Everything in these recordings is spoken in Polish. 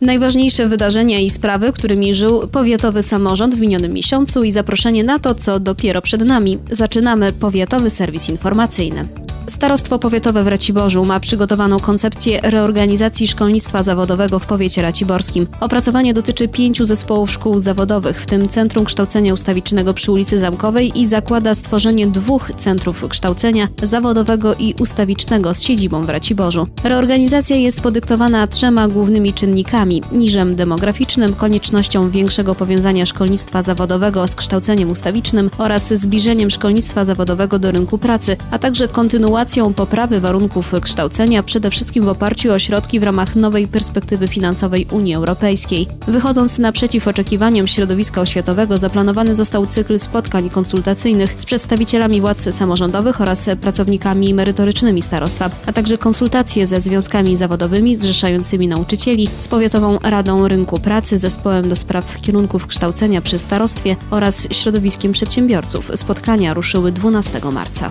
Najważniejsze wydarzenia i sprawy, którymi żył powiatowy samorząd w minionym miesiącu i zaproszenie na to, co dopiero przed nami. Zaczynamy powiatowy serwis informacyjny. Starostwo Powiatowe w Raciborzu ma przygotowaną koncepcję reorganizacji szkolnictwa zawodowego w powiecie raciborskim. Opracowanie dotyczy pięciu zespołów szkół zawodowych, w tym Centrum Kształcenia Ustawicznego przy ulicy Zamkowej i zakłada stworzenie dwóch centrów kształcenia zawodowego i ustawicznego z siedzibą w Raciborzu. Reorganizacja jest podyktowana trzema głównymi czynnikami: niżem demograficznym, koniecznością większego powiązania szkolnictwa zawodowego z kształceniem ustawicznym oraz zbliżeniem szkolnictwa zawodowego do rynku pracy, a także kontynuacją poprawy warunków kształcenia, przede wszystkim w oparciu o środki w ramach nowej perspektywy finansowej Unii Europejskiej. Wychodząc naprzeciw oczekiwaniom środowiska oświatowego, zaplanowany został cykl spotkań konsultacyjnych z przedstawicielami władz samorządowych oraz pracownikami merytorycznymi starostwa, a także konsultacje ze związkami zawodowymi zrzeszającymi nauczycieli, z Powiatową Radą Rynku Pracy, zespołem do spraw kierunków kształcenia przy starostwie oraz środowiskiem przedsiębiorców. Spotkania ruszyły 12 marca.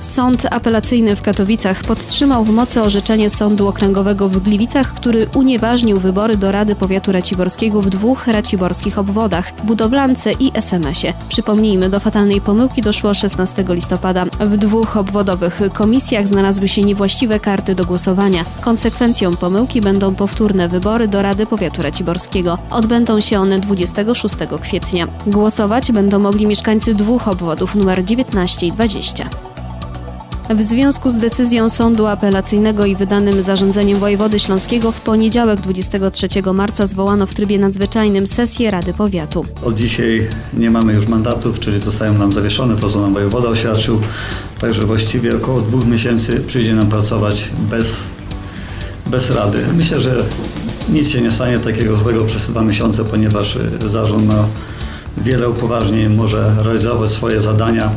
Sąd apelacyjny w Katowicach podtrzymał w mocy orzeczenie Sądu Okręgowego w Gliwicach, który unieważnił wybory do Rady Powiatu Raciborskiego w dwóch raciborskich obwodach budowlance i SMS-ie. Przypomnijmy, do fatalnej pomyłki doszło 16 listopada. W dwóch obwodowych komisjach znalazły się niewłaściwe karty do głosowania. Konsekwencją pomyłki będą powtórne wybory do Rady Powiatu Raciborskiego. Odbędą się one 26 kwietnia. Głosować będą mogli mieszkańcy dwóch obwodów numer 19 i 20. W związku z decyzją sądu apelacyjnego i wydanym zarządzeniem wojewody śląskiego w poniedziałek 23 marca zwołano w trybie nadzwyczajnym sesję Rady Powiatu. Od dzisiaj nie mamy już mandatów, czyli zostają nam zawieszone, to co nam wojewoda oświadczył. Także właściwie około dwóch miesięcy przyjdzie nam pracować bez, bez rady. Myślę, że nic się nie stanie takiego złego przez dwa miesiące, ponieważ zarząd ma wiele upoważnień, może realizować swoje zadania.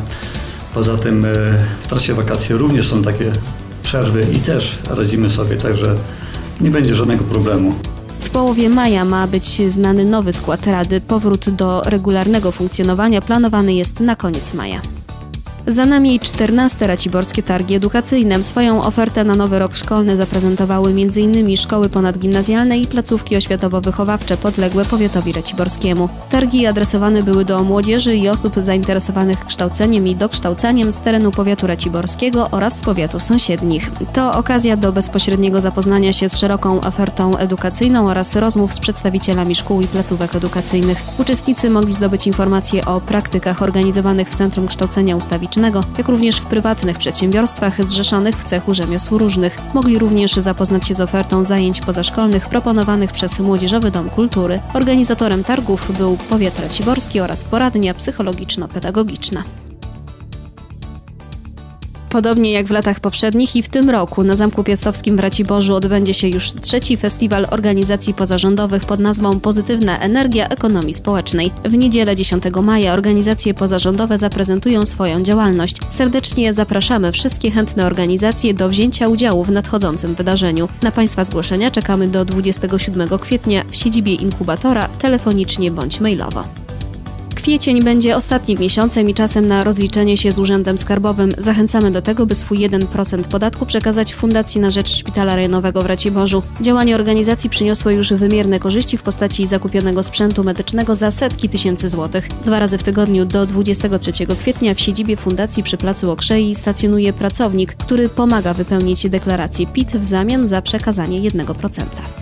Poza tym y, w trakcie wakacji również są takie przerwy i też radzimy sobie, także nie będzie żadnego problemu. W połowie maja ma być znany nowy skład Rady. Powrót do regularnego funkcjonowania planowany jest na koniec maja. Za nami 14 raciborskie targi edukacyjne. Swoją ofertę na nowy rok szkolny zaprezentowały m.in. szkoły ponadgimnazjalne i placówki oświatowo-wychowawcze podległe powiatowi raciborskiemu. Targi adresowane były do młodzieży i osób zainteresowanych kształceniem i dokształceniem z terenu powiatu raciborskiego oraz z powiatów sąsiednich. To okazja do bezpośredniego zapoznania się z szeroką ofertą edukacyjną oraz rozmów z przedstawicielami szkół i placówek edukacyjnych. Uczestnicy mogli zdobyć informacje o praktykach organizowanych w Centrum Kształcenia Ustawicznego, jak również w prywatnych przedsiębiorstwach zrzeszonych w cechu rzemiosł różnych. Mogli również zapoznać się z ofertą zajęć pozaszkolnych proponowanych przez Młodzieżowy Dom Kultury. Organizatorem targów był powiat raciborski oraz poradnia psychologiczno-pedagogiczna. Podobnie jak w latach poprzednich i w tym roku na Zamku Piastowskim w Raciborzu odbędzie się już trzeci festiwal organizacji pozarządowych pod nazwą Pozytywna Energia Ekonomii Społecznej. W niedzielę 10 maja organizacje pozarządowe zaprezentują swoją działalność. Serdecznie zapraszamy wszystkie chętne organizacje do wzięcia udziału w nadchodzącym wydarzeniu. Na Państwa zgłoszenia czekamy do 27 kwietnia w siedzibie inkubatora telefonicznie bądź mailowo. Kwiecień będzie ostatnim miesiącem i czasem na rozliczenie się z Urzędem Skarbowym. Zachęcamy do tego, by swój 1% podatku przekazać Fundacji na rzecz Szpitala Rejonowego w Raciborzu. Działanie organizacji przyniosło już wymierne korzyści w postaci zakupionego sprzętu medycznego za setki tysięcy złotych. Dwa razy w tygodniu do 23 kwietnia w siedzibie Fundacji przy Placu Okrzei stacjonuje pracownik, który pomaga wypełnić deklarację PIT w zamian za przekazanie 1%.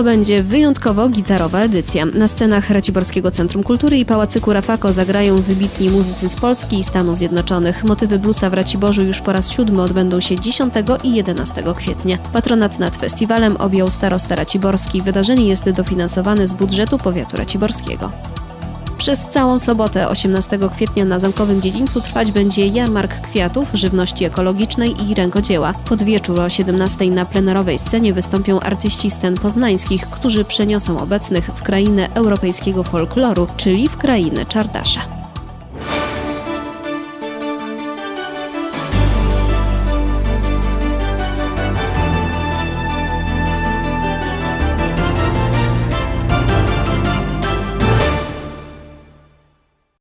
To będzie wyjątkowo gitarowa edycja. Na scenach Raciborskiego Centrum Kultury i Pałacyku Rafako zagrają wybitni muzycy z Polski i Stanów Zjednoczonych. Motywy bluesa w Raciborzu już po raz siódmy odbędą się 10 i 11 kwietnia. Patronat nad festiwalem objął starosta Raciborski. Wydarzenie jest dofinansowane z budżetu powiatu raciborskiego. Przez całą sobotę 18 kwietnia na Zamkowym Dziedzińcu trwać będzie jarmark kwiatów, żywności ekologicznej i rękodzieła. Pod wieczór o 17 na plenerowej scenie wystąpią artyści scen poznańskich, którzy przeniosą obecnych w krainę europejskiego folkloru, czyli w krainę Czardasza.